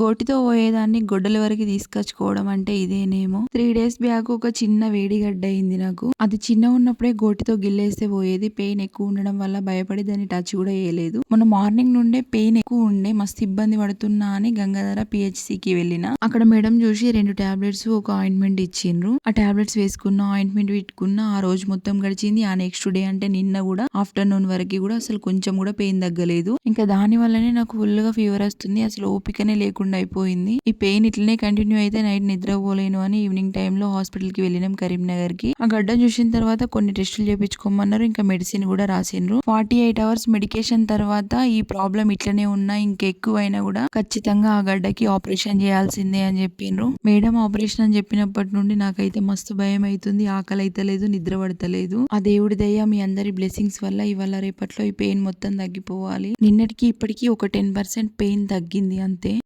గోటితో పోయేదాన్ని గొడ్డల వరకు తీసుకొచ్చుకోవడం అంటే ఇదేనేమో. త్రీ డేస్ బ్యాక్ ఒక చిన్న వేడిగడ్డ అయింది నాకు. అది చిన్న ఉన్నప్పుడే గోటితో గిల్లేస్తే పోయేది. పెయిన్ ఎక్కువ ఉండడం వల్ల భయపడి దాన్ని టచ్ కూడా చేయలేదు. మొన్న మార్నింగ్ నుండే పెయిన్ ఎక్కువ ఉండే మస్తు ఇబ్బంది పడుతున్నా అని గంగాధర పిహెచ్సికి వెళ్ళిన. అక్కడ మేడం చూసి రెండు టాబ్లెట్స్ ఒక ఆయింట్మెంట్ ఇచ్చిండ్రు. ఆ టాబ్లెట్స్ వేసుకున్న ఆయింట్మెంట్ పెట్టుకున్న ఆ రోజు మొత్తం గడిచింది. ఆ నెక్స్ట్ డే అంటే నిన్న కూడా ఆఫ్టర్నూన్ వరకు కూడా అసలు కొంచెం కూడా పెయిన్ తగ్గలేదు. ఇంకా దాని వల్లనే నాకు ఫుల్గా ఫీవర్ వస్తుంది. అసలు ఓపికనే లేకుండా అయిపోయింది. ఈ పెయిన్ ఇట్లనే కంటిన్యూ అయితే నైట్ నిద్ర పోలేను అని ఈవినింగ్ టైంలో హాస్పిటల్కి వెళ్ళినాం కరీంనగర్కి ఆ గడ్డ చూసిన తర్వాత కొన్ని టెస్టులు చేపించుకోమన్నారు ఇంకా మెడిసిన్ కూడా రాసిండ్రు. ఫార్టీ ఎయిట్ అవర్స్ మెడికేషన్ తర్వాత ఈ ప్రాబ్లం ఇట్లనే ఉన్నా ఇంకెక్కువైనా కూడా ఖచ్చితంగా ఆ గడ్డకి ఆపరేషన్ చేయాల్సిందే అని చెప్పిండ్రు మేడం ఆపరేషన్ అని చెప్పినప్పటి నుండి నాకైతే మస్తు భయం అవుతుంది ఆకలి అయితే లేదు నిద్ర పడతలేదు ఆ దేవుడి దయ మీ అందరి బ్లెస్సింగ్స్ వల్ల ఇవాళ రేపట్లో ఈ పెయిన్ మొత్తం తగ్గిపోవాలి. నిన్నటికి ఇప్పటికీ ఒక టెన్ పర్సెంట్ పెయిన్ తగ్గింది అంతే.